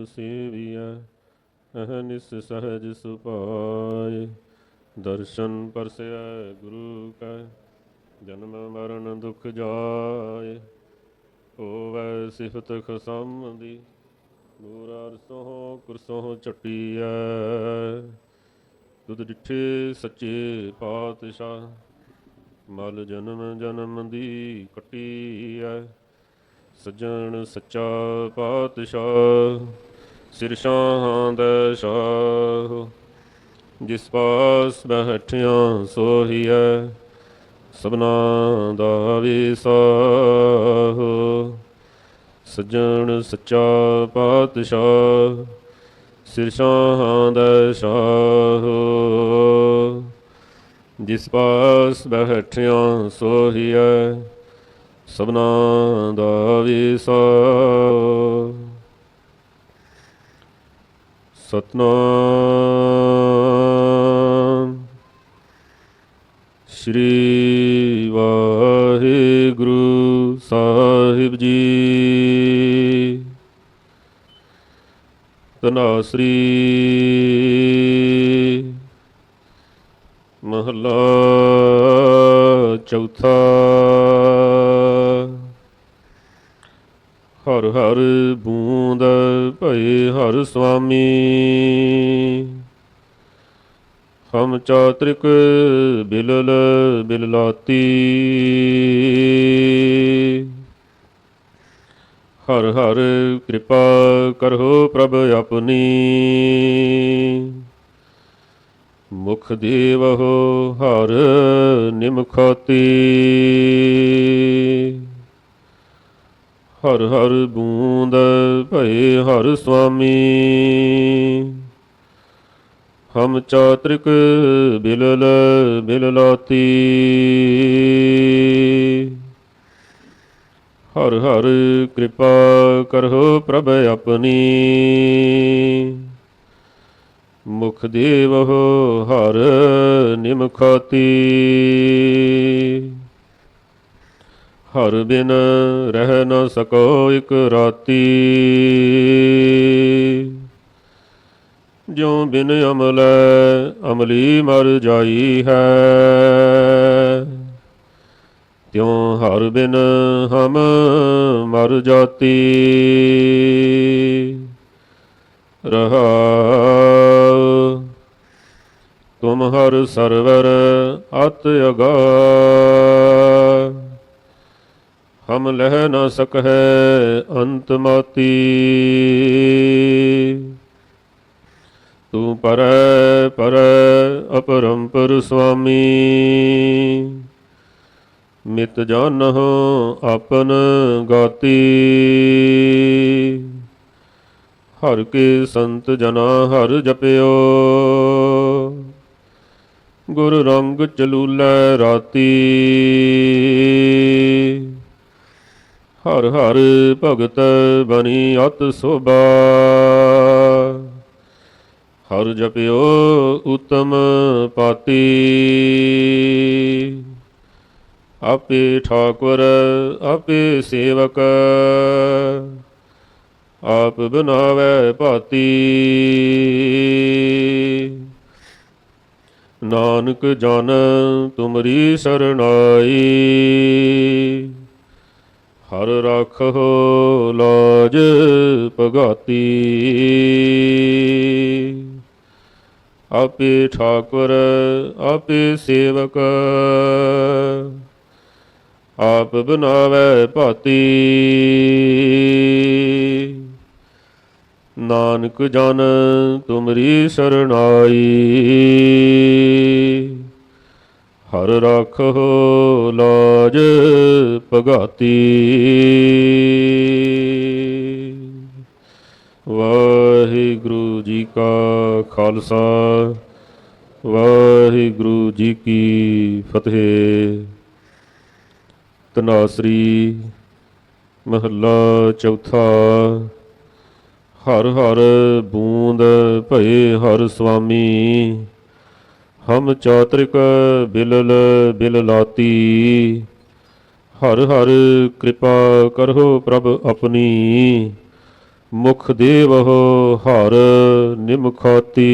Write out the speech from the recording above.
ਗੁਰ ਸੇਵੀਐ ਅਹਨਿਸ ਸਹਜ ਸੁਪਾਏ ਦਰਸ਼ਨ ਪਰਸੈ ਗੁਰੂ ਕੈ, ਜਨਮ ਮਰਨ ਦੁਖ ਜਾਏ। ਹੋਵੈ ਸਿਫਤ ਖਸਮ ਦੀ, ਨੂਰ ਅਰਸੋਂ ਕੁਰਸੋਂ ਚਟੀਐ ਤੁਧ ਡਿਠੇ ਸੱਚੇ ਪਾਤਸ਼ਾਹ, ਮਲ ਜਨਮ ਜਨਮ ਦੀ ਕਟੀਐ। ਸੱਜਣ ਸੱਚਾ ਪਾਤਸ਼ਾਹ ਸਿਰ ਸ਼ਾਹਾਂ ਦਾ ਸ਼ਾਹ, ਜਿਸ ਪਾਸ ਬੈਠਿਆ ਸੋਹੀਐ, ਸਭਨਾ ਦਾ ਵਿਸਾਹ ਸੱਜਣ ਸੱਚਾ ਪਾਤਸ਼ਾਹ ਸਿਰ ਸ਼ਾਹਾਂ ਦਾ ਸ਼ਾਹ। ਜਿਸ ਪਾਸ ਬਹਿਠਿਆ ਸੋਹੀਐ, ਸਭਨਾ ਦਾ ਵਿਸਾਹ ਸਤਨਾਮ ਸ੍ਰੀ ਵਾਹਿਗੁਰੂ ਸਾਹਿਬ ਜੀ। ਤਨਾਸਰੀ ਮਹਲਾ ਚੌਥਾ ਹਰ ਹਰ ਬੂੰਦ ਭਏ ਹਰ ਸੁਆਮੀ ਹਮ ਚਾਤ੍ਰਿਕ ਬਿਲਲ ਬਿਲਲਾਤੀ। ਹਰ ਹਰ ਕਿਰਪਾ ਕਰੋ ਪ੍ਰਭ ਆਪਣੀ। ਮੁਖ ਦੇਵਹੁ ਹਰ ਨਿਮਖਾਤੀ। ਹਰ ਹਰ ਬੂੰਦ ਭਏ ਹਰ ਸੁਆਮੀ ਹਮ ਚਾਤ੍ਰਿਕ ਬਿਲਲ ਬਿਲਲਾਤੀ। ਹਰ ਹਰ ਕਿਰਪਾ ਕਰੋ ਪ੍ਰਭ ਆਪਣੀ। ਮੁਖ ਦੇਵਹੁ ਹਰ ਨਿਮਖਾਤੀ। ਹਰ ਬਿਨ ਰਹਿ ਨ ਸਕੋ ਇਕ ਰਾਤੀ। ਜਿਉ ਬਿਨ ਅਮਲ, ਅਮਲੀ ਮਰ ਜਾਈ ਹੈ। ਤਿਉ ਹਰ ਬਿਨ ਹਮ ਮਰ ਜਾਤੀ। ਰਹਾ ਤੁਮ ਹਰ ਸਰਵਰ ਅਤ ਅਗਾ। ਹਮ ਲਹਿ ਨਾ ਸਕਹਿ ਅੰਤ ਮਾਤੀ। ਤੂੰ ਪਰ, ਪਰੈ, ਅਪਰੰਪਰ ਸੁਆਮੀ। ਮਿਤ ਜਾਣਹੁ ਆਪਨ ਗਾਤੀ। ਹਰ ਕੇ ਸੰਤ ਜਨਾ ਹਰ ਜਪਿਓ। ਗੁਰ ਰੰਗ ਚਲੂਲੇ ਰਾਤੀ। ਹਰ ਹਰ ਭਗਤ ਬਣੀ ਅਤ ਸੋਭਾ। ਹਰ ਜਪਿਓ ਉਤਮ ਪਾਤੀ। ਆਪੇ ਠਾਕੁਰ, ਆਪੇ ਸੇਵਕ। ਆਪ ਬਨਾਵੇ ਭਾਤੀ। ਨਾਨਕ ਜਨ ਤੁਮਰੀ ਸਰਣਾਈ। ਹਰ ਰਾਖੋ ਲਾਜ ਭਗਾਤੀ। ਆਪੇ ਠਾਕੁਰ, ਆਪੇ ਸੇਵਕ, ਆਪ ਬਨਾਵੇ ਭਾਤੀ। ਨਾਨਕ ਜਨ ਤੁਮਰੀ ਸਰਣਾਈ। ਹਰ ਰਾਖੋ ਲਾਜ ਭਗਾਤੀ। ਵਾਹਿਗੁਰੂ ਜੀ ਕਾ ਖਾਲਸਾ, ਵਾਹਿਗੁਰੂ ਜੀ ਕੀ ਫਤਿਹ। ਤਨਾਸਰੀ ਮਹੱਲਾ ਚੌਥਾ, ਹਰ ਹਰ ਬੂੰਦ ਭਏ ਹਰ ਸੁਆਮੀ ਹਮ ਚਾਤ੍ਰਿਕ ਬਿਲਲ ਬਿਲਲਾਤੀ। ਹਰ ਹਰ ਕਿਰਪਾ ਕਰੋ ਪ੍ਰਭ ਆਪਣੀ। ਮੁਖ ਦੇਵਹੁ ਹਰ ਨਿਮਖਾਤੀ